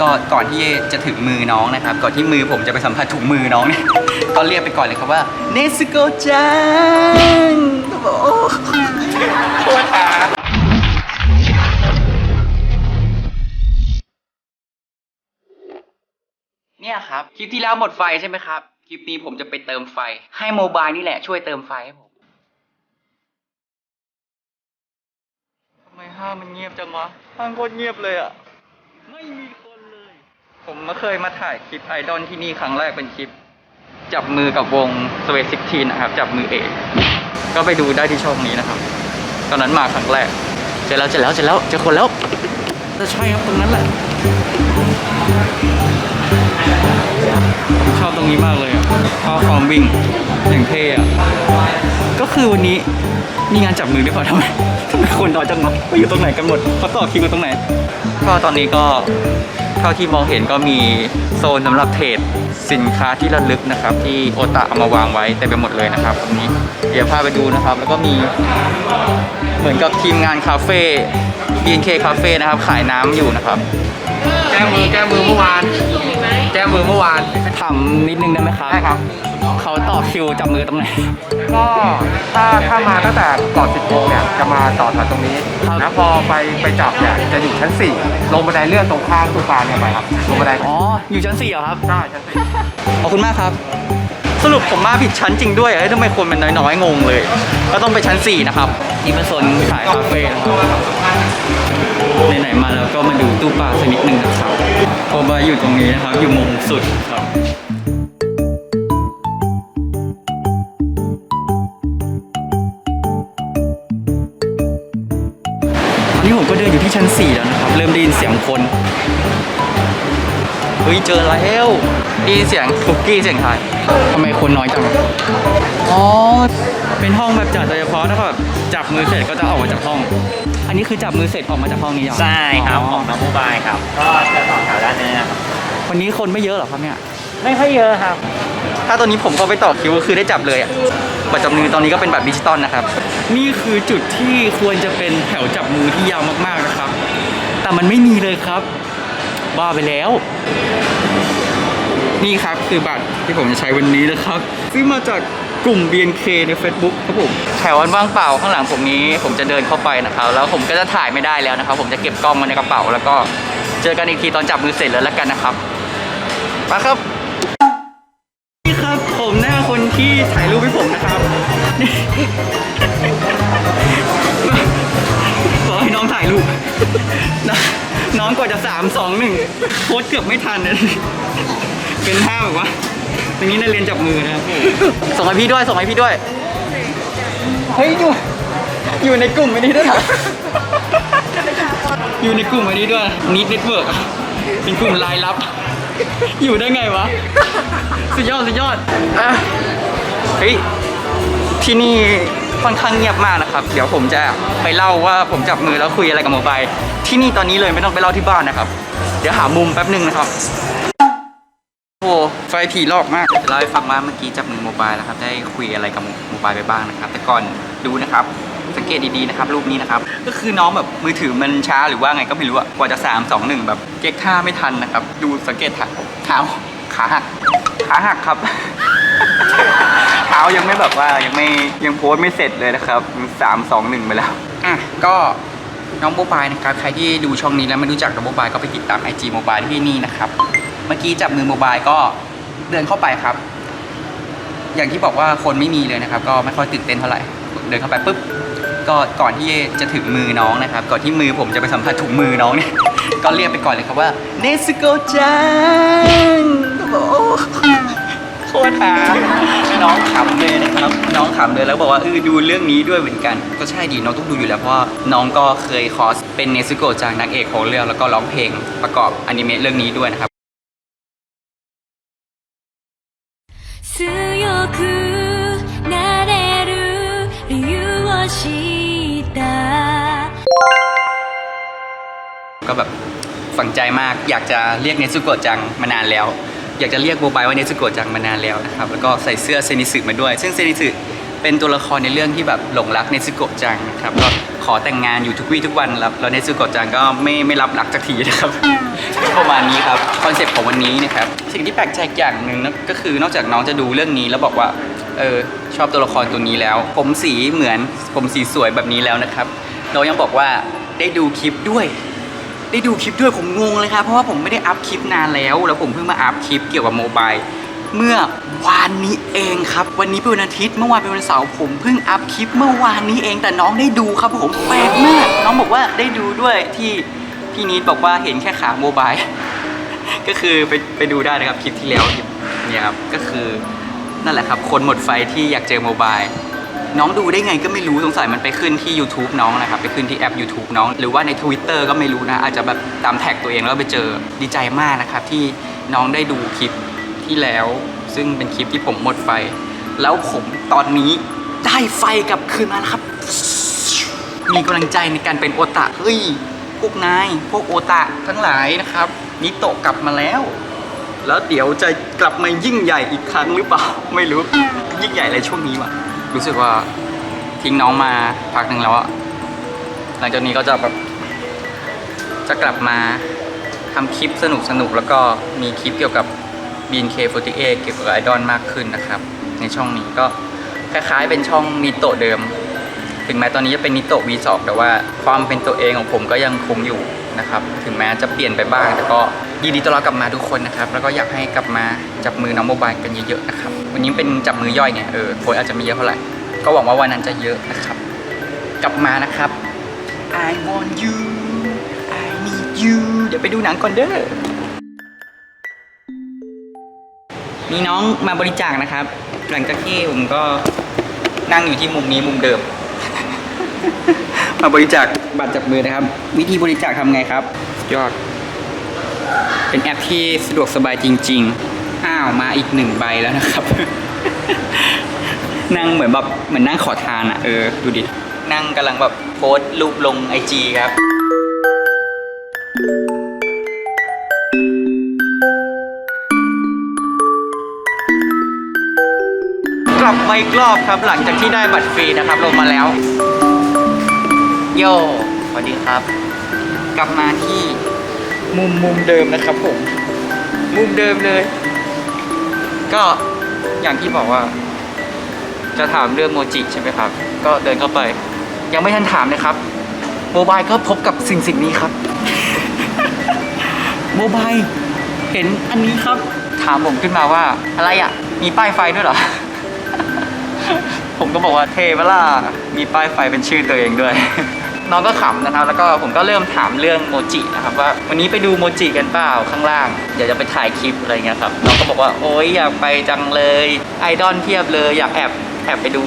ก็ก่อนที่จะถึงมือน้องนะครับ ก่อนที่มือผมจะไปสัมผัสถุงมือน้องเนี่ย ก็เรียกไปก่อนเลยครับว่าเนสโกจังโอ้โหโคตรหาเนี่ยครับ คลิปที่แล้วหมดไฟใช่ไหมครับ คลิปนี้ผมจะไปเติมไฟ ให้โมบายนี่แหละช่วยเติมไฟให้ผมทำไมห้างมันเงียบจังวะห้างโคตรเงียบเลยอะไม่มีคนเลย ผมมาเคยมาถ่ายคลิปไอดอลที่นี่ครั้งแรกเป็นคลิป จับมือกับวงสเวซิกทีนะครับ จับมือเอกก็ไปดูได้ที่ช่องนี้นะครับ ตอนนั้นมาครั้งแรก เจอแล้วเจอแล้วเจอแล้วเจอคนแล้วจะใช่ครับตรงนั้นแหละ ชอบตรงนี้มากเลยอะชอบความวิ่งอย่างเท่อะก็คือวันนี้มีงานจับมือด้วยเปล่าทำไมทำไมคนน้อจังวะไปอยู่ตรงไหนกันหมดเขาต่อคิวกันตรงไหน ก็ตอนนี้ก็ เท่าที่มองเห็นก็มีโซนสำหรับเทรดสินค้าที่ระลึกนะครับ ที่โอตะเอามาวางไว้เต็มไปหมดเลยนะครับตรงนี้เดี๋ยวพาไปดูนะครับ แล้วก็มีเหมือนกับทีมงานคาเฟ่ BNK คาเฟ่นะครับ ขายน้ำอยู่นะครับ แก้มือแก้มือเมื่อวาน แก้มือเมื่อวาน ถามนิดนึงได้ไหมครับ ได้ครับ เขาต่อคิวจับมือตรงไหน ก็ถ้าถ้ามาตั้งแต่ก่อน10โมงเนี่ยจะมาต่อแถวตรงนี้ครับแล้วพอไปไปจับเนี่ยจะอยู่ชั้น 4 ลงบันไดเลื่อนตรงข้างตู้ปลาเนี่ยไปครับลงบันไดอ๋อ อยู่ชั้นสี่เหรอครับ ใช่ชั้นสี่ขอบคุณมากครับ สรุปผมมาผิดชั้นจริงด้วยเอ้ยทำไมคนมันน้อยๆ งงเลย ก็ต้องไปชั้น 4 นะครับนี่เป็นโซนขายคาเฟ่นะครับไหนๆมาแล้วก็มาดูตู้ปลาสักนิดนึงนะครับโอบาอยู่ตรงนี้นะครับ อยู่มุมสุดครับ ชั้น 4 แล้วนะครับ เริ่มได้ยินเสียงคน เฮ้ย เจอแล้วได้ยินเสียงคุกกี้เสียงไทยทำไมคนน้อยจัง อ๋อ เป็นห้องแบบจัดโดยเฉพาะถ้าแบบจับมือเสร็จก็จะออกมาจากห้อง อันนี้คือจับมือเสร็จออกมาจากห้องนี้เหรอใช่ครับอ๋ของน้องมูบายครับ ก็จะต่อแถวด้านนี้นะครับวันนี้คนไม่เยอะเหรอครับเนี่ย ไม่ค่อยเยอะครับ ถ้าตอนนี้ผมก็ไปต่อคิวก็คือได้จับเลยอะบัตรจับมือตอนนี้ก็เป็นแบบดิจิตอลนะครับ นี่คือจุดที่ควรจะเป็นแถวจับมือที่ยาวมากๆนะครับ แต่มันไม่มีเลยครับ บ้าไปแล้ว นี่ครับคือบัตรที่ผมจะใช้วันนี้นะครับ ซื้อมาจากกลุ่ม BNK ใน Facebook ครับผมแถวอันว่างเปล่าข้างหลังผมนี้ ผมจะเดินเข้าไปนะครับ แล้วผมก็จะถ่ายไม่ได้แล้วนะครับ ผมจะเก็บกล้องไว้ในกระเป๋า แล้วก็เจอกันอีกทีตอนจับมือเสร็จแล้วแล้วกันนะครับมาครับ ที่ถ่ายรูปให้ผมนะครับนี่บอกให้น้องถ่ายรูปนะน้องกว่าจะสามสองหนึ่งโพสเกือบไม่ทันเลยเป็นท่าแบบว่าตรงนี้นักเรียนจับมือนะส่งให้พี่ด้วยส่งให้พี่ด้วยเฮ้ยอยู่อยู่ในกลุ่มอันนี้ด้วยออยู่ในกลุ่มอันนี้ด้วยนิดเน็ตเวิร์กเป็นกลุ่มรายลับ อยู่ได้ไงวะ สุดยอด สุดยอดอะ เฮ้ยที่นี่ค่อนข้างเงียบมากนะครับ เดี๋ยวผมจะไปเล่าว่าผมจับมือแล้วคุยอะไรกับโมบายที่นี่ตอนนี้เลยไม่ต้องไปเล่าที่บ้านนะครับ เดี๋ยวหามุมแป๊บหนึ่งนะครับโอ้ไฟผีลอกมากเล่าให้ฟังว่าเมื่อกี้จับมือโมบายแล้วครับ ได้คุยอะไรกับโมบายไปบ้างนะครับ แต่ก่อนดูนะครับสังเกตดีๆนะครับรูปนี้นะครับ ก็คือน้องแบบมือถือมันช้าหรือว่าไงก็ไม่รู้อะกว่าจะสามสองหนึ่งแบบเก๊กท่าไม่ทันนะครับ ดูสังเกตเท้าเท้าขาหักขาหักครับ แบบว่ายังไม่ยังโพสต์ไม่เสร็จเลยนะครับสามสองหนึ่งไปแล้ว อะก็น้องโมบายนะครับใครที่ดูช่องนี้แล้วไม่รู้จักน้องโมบายก็ไปติดตามไอจีโมบายที่นี่นะครับ เมื่อกี้จับมือโมบายก็เดินเข้าไปครับ อย่างที่บอกว่าคนไม่มีเลยนะครับ ก็ไม่ค่อยตื่นเต้นเท่าไหร่ เดินเข้าไปปุ๊บก็ก่อนที่จะถึงมือน้องนะครับ ก่อนที่มือผมจะไปสัมผัสถุงมือน้องเนี่ย ก็เรียกไปก่อนเลยครับว่าเนสโกจังโอ้โหโคตรหา น้องขำเลยนะครับ น้องขำเลยแล้วบอกว่าเออดูเรื่องนี้ด้วยเหมือนกัน ก็ใช่ดีน้องต้องดูอยู่แล้วเพราะว่าน้องก็เคยคอสเป็นเนซุโกะจากนักเอกของเรื่องแล้วก็ร้องเพลงประกอบอนิเมะเรื่องนี้ด้วยนะครับก็แบบฝังใจมากอยากจะเรียกเนซุโกะจังมานานแล้ว อยากจะเรียกโบบายว่าเนซุโกะจังมานานแล้วนะครับแล้วก็ใส่เสื้อเซนิสึมาด้วย ซึ่งเซนิสึเป็นตัวละครในเรื่องที่แบบหลงรักเนซุโกะจังนะครับก็ขอแต่งงานอยู่ทุกวี่ทุกวันแล้วแล้วในซูโกะจังก็ไม่ไม่รับรักสักทีนะครับประมาณนี้ครับคอนเซปต์ของวันนี้นะครับสิ่งที่แปลกใจอย่างหนึ่งก็คือนอกจากน้องจะดูเรื่องนี้แล้วบอกว่าเออชอบตัวละครตัวนี้แล้ว ผมสีเหมือนผมสีสวยแบบนี้แล้วนะครับน้องยังบอกว่าได้ดูคลิปด้วย ได้ดูคลิปด้วยผมงงเลยครับ เพราะว่าผมไม่ได้อัพคลิปนานแล้ว แล้วผมเพิ่งมาอัพคลิปเกี่ยวกับโมบายเมื่อวานนี้เองครับ วันนี้เป็นวันอาทิตย์เมื่อวานเป็นวันเสาร์ผมเพิ่งอัพคลิปเมื่อวานนี้เองแต่น้องได้ดูครับผมแปลกมากน้องบอกว่าได้ดูด้วยที่พี่นิดบอกว่าเห็นแค่ขาโมบายก็คือไปไปดูได้นะครับคลิปที่แล้วเนี่ยครับก็คือนั่นแหละครับ คนหมดไฟที่อยากเจอโมบาย น้องดูได้ไงก็ไม่รู้สงสัยมันไปขึ้นที่ YouTube น้องนะครับ ไปขึ้นที่แอป YouTube น้อง หรือว่าใน Twitter ก็ไม่รู้นะ อาจจะแบบตามแท็กตัวเองแล้วไปเจอดีใจมากนะครับ ที่น้องได้ดูคลิปที่แล้ว ซึ่งเป็นคลิปที่ผมหมดไฟ แล้วผมตอนนี้ได้ไฟกลับคืนมาแล้วครับ มีกำลังใจในการเป็นโอตะเฮ้ยพวกนายพวกโอตะทั้งหลายนะครับนิโตะกลับมาแล้วแล้วเดี๋ยวจะกลับมายิ่งใหญ่อีกครั้งหรือเปล่า ไม่รู้ ยิ่งใหญ่อะไรช่วงนี้วะ รู้สึกว่าทิ้งน้องมาพักหนึ่งแล้วอะหลังจากนี้ก็จะแบบจะกลับมาทำคลิปสนุกสนุกแล้วก็มีคลิปเกี่ยวกับ BNK48 เกี่ยวกับไอดอลมากขึ้นนะครับ ในช่องนี้ก็คล้ายๆเป็นช่องนิโตะเดิม ถึงแม้ตอนนี้จะเป็นนิโตะ V2 แต่ว่าความเป็นตัวเองของผมก็ยังคงอยู่ นะครับ ถึงแม้จะเปลี่ยนไปบ้าง แต่ก็ยินดีต้อนรับกลับมาทุกคนนะครับ แล้วก็อยากให้กลับมาจับมือน้องโมบายกันเยอะๆนะครับ วันนี้เป็นจับมือย่อยเนี่ยเออคนอาจจะไม่เยอะเท่าไหร่ ก็หวังว่าวันนั้นจะเยอะนะครับ กลับมานะครับ I want you I need you เดี๋ยวไปดูหนังก่อนเด้อ มีน้องมาบริจาคนะครับ หลังจากที่ผมก็นั่งอยู่ที่มุมนี้มุมเดิม มาบริจาคบัตรจับมือนะครับ วิธีบริจาคทำไงครับ ยอด เป็นแอปที่สะดวกสบายจริง ๆ อ้าวมาอีกหนึ่งใบแล้วนะครับ นั่งเหมือนแบบเหมือนนั่งขอทานอะเออดูดิ นั่งกำลังแบบโพสต์รูปลงไอจีครับกลับมาอีกรอบครับหลังจากที่ได้บัตรฟรีนะครับลงมาแล้ว โยสวัสดีครับ กลับมาที่มุมมุมเดิมนะครับผม มุมเดิมเลย ก็อย่างที่บอกว่า จะถามเรื่องโมจิใช่ไหมครับ ก็เดินเข้าไป ยังไม่ทันถามเลยครับ โมบายก็พบกับสิ่งสิ่งนี้ครับ โมบายเห็นอันนี้ครับ ถามผมขึ้นมาว่าอะไรอะ มีป้ายไฟด้วยเหรอ ผมก็บอกว่าเทเวล่ามีป้ายไฟเป็นชื่อตัวเองด้วย น้องก็ขำนะครับ แล้วก็ผมก็เริ่มถามเรื่องโมจินะครับว่าวันนี้ไปดูโมจิกันเปล่าข้างล่าง เดี๋ยวจะไปถ่ายคลิปอะไรเงี้ยครับน้องก็บอกว่าโอ๊ยอยากไปจังเลยไอดอลเพียบเลยอยากแอบแอบไปดู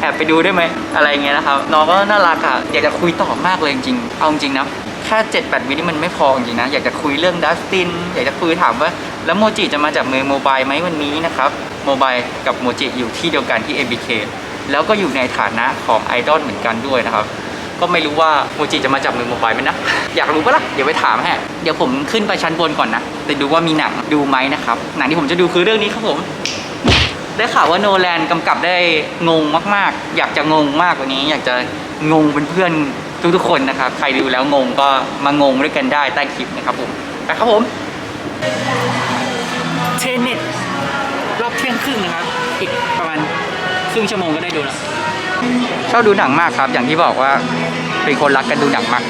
แอบไปดูได้ไหมอะไรเงี้ยนะครับน้องก็น่ารักอะอยากจะคุยต่อมากเลยจริงๆเอาจริงนะแค่เจ็ดแปดวินี่มันไม่พอจริงนะ อยากจะคุยเรื่องดัสติน อยากจะคุยถามว่าแล้วโมจิจะมาจากมือโมบายไหมวันนี้นะครับโมบายกับโมจิอยู่ที่เดียวกันที่ ABK แล้วก็อยู่ในฐานะของไอดอลเหมือนกันด้วยนะครับ ก็ไม่รู้ว่าโมจิจะมาจับมือโมบายไหมนะ อยากรู้ปะล่ะ เดี๋ยวไปถามให้เดี๋ยวผมขึ้นไปชั้นบนก่อนนะไปดูว่ามีหนังดูไหมนะครับ หนังที่ผมจะดูคือเรื่องนี้ครับผม ได้ข่าวว่าโนแลนกำกับได้งงมากๆ อยากจะงงมากกว่านี้ อยากจะงงเป็นเพื่อนทุกๆคนนะครับ ใครดูแล้วงงก็มางงด้วยกันได้ใต้คลิปนะครับผมไปครับผมเทนเน็ตรอบเที่ยงครึ่งนะครับ อีกประมาณครึ่งชั่วโมงก็ได้ดูแล้ว ชอบดูหนังมากครับ อย่างที่บอกว่าเป็นคนรักกันดูหนังมาก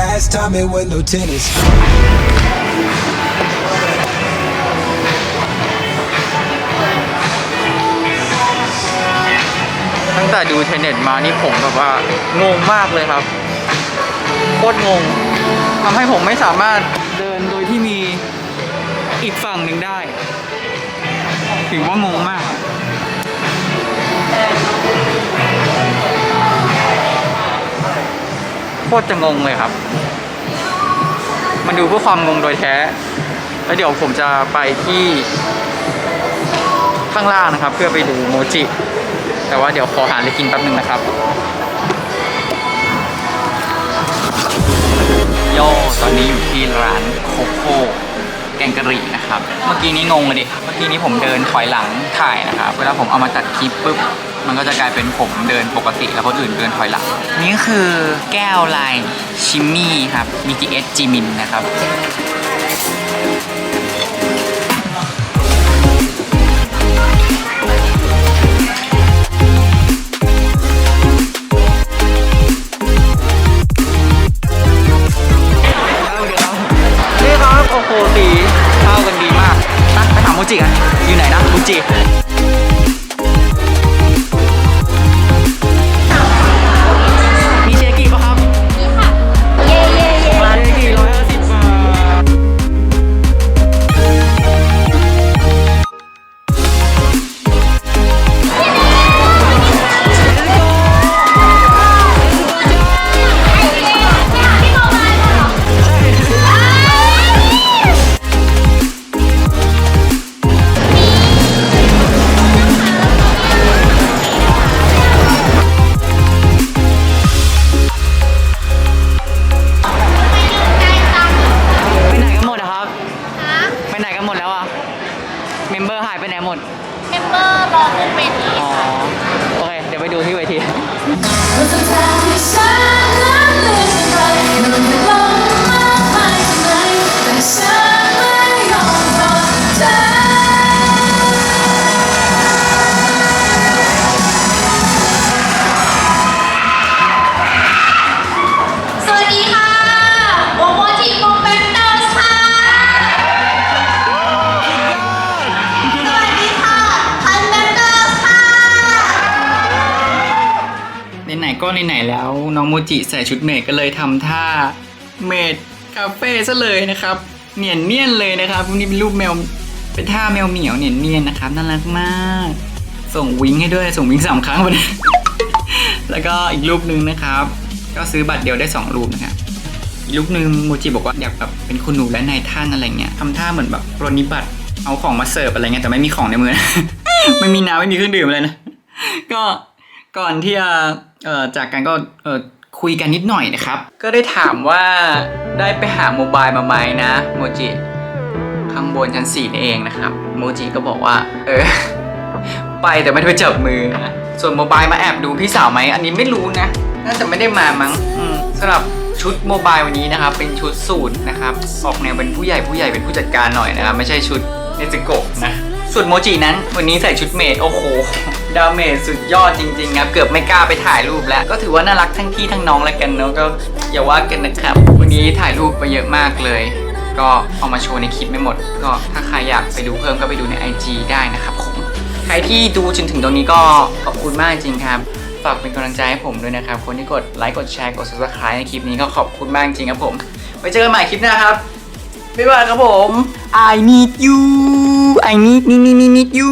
Last time it was no tennis. ตั้งแต่ดูเทนเน็ตมานี่ผมแบบว่างงมากเลยครับ โคตรงงทำให้ผมไม่สามารถเดินโดยที่มีอีกฝั่งหนึ่งได้ ถือว่างงมากโคตรจะงงเลยครับ มันดูเพื่อความงงโดยแท้ แล้วเดี๋ยวผมจะไปที่ข้างล่างนะครับ เพื่อไปดูโมจิ แต่ว่าเดี๋ยวขอหาอะไรกินแป๊บนึงนะครับโยตอนนี้อยู่ที่ร้านโคโค่ งกะหรี่นะครับ เมื่อกี้นี้งงเลยดิเมื่อมื่อกี้นี้ผมเดินถอยหลังถ่ายนะครับ เวลาผมเอามาตัดคลิปปุ๊บ มันก็จะกลายเป็นผมเดินปกติแล้วคนอื่นเดินถอยหลัง นี่คือแก้วลายชิมมี่ครับ BTS จิมินนะครับ จิ หนกันหมดแล้วอะเมมเบอร์หายไปไหนหมด เมมเบอร์รอขึ้นเวทีอ๋อ โอเค เดี๋ยวไปดูที่เวทีส ไหนๆก็ไหนๆแล้ว น้องโมจิใส่ชุดเมดก็เลยทำท่าเมดคาเฟ่ซะเลยนะครับ เนียนเนียนเลยนะครับนี่เป็นรูปแมวเป็นท่าแมวเหมียวเนียนเนียนนะครับน่ารักมาก ส่งวิงให้ด้วยส่งวิงสามครั้งวันนี้แล้วก็อีกรูปหนึ่งนะครับ ก็ซื้อบัตรเดียวได้สองรูปนะครับอีกรูปหนึ่งโมจิบอกว่าอยากแบบเป็นคุณหนูและนายท่านอะไรเงี้ยทำท่าเหมือนแบบรนนิบัตรเอาของมาเสิร์ฟอะไรเงี้ยแต่ไม่มีของในมือ ไม่มีน้ำไม่มีเครื่องดื่มอะไรนะ ก็ก่อนที่จะ เอ่อจากกันก็เอ่อคุยกันนิดหน่อยนะครับ ก็ได้ถามว่าได้ไปหาโมบายมาไหมนะโมจิข้างบนชั้นสี่นี่เองนะครับโมจิก็บอกว่าเออไปแต่ไม่ได้ไปจับมือนะส่วนโมบายมาแอบดูพี่สาวไหมอันนี้ไม่รู้นะ น่าจะไม่ได้มามั้งสำหรับชุดโมบายวันนี้นะครับ เป็นชุดสูทนะครับออกแนวเป็นผู้ใหญ่ผู้ใหญ่เป็นผู้จัดการหน่อยนะครับไม่ใช่ชุดเนซึโกะนะ ส่วนโมจินั้น วันนี้ใส่ชุดเมดโอ้โหดาเมจสุดยอดจริงๆครับเกือบไม่กล้าไปถ่ายรูปแล้ว ก็ถือว่าน่ารักทั้งพี่ทั้งน้องแล้วกันเนาะก็อย่าว่ากันนะครับ วันนี้ถ่ายรูปไปเยอะมากเลย ก็เอามาโชว์ในคลิปไม่หมด ก็ถ้าใครอยากไปดูเพิ่มก็ไปดูใน IG ได้นะครับผมใครที่ดูจนถึงตรงนี้ก็ขอบคุณมากจริงครับฝากเป็นกำลังใจให้ผมด้วยนะครับ คนที่กดไลค์กดแชร์กด subscribe ในคลิปนี้ก็ขอบคุณมากจริงครับผมไว้เจอกันใหม่คลิปหน้าครับ ไม่ยบายครับผม I need you I need need need need you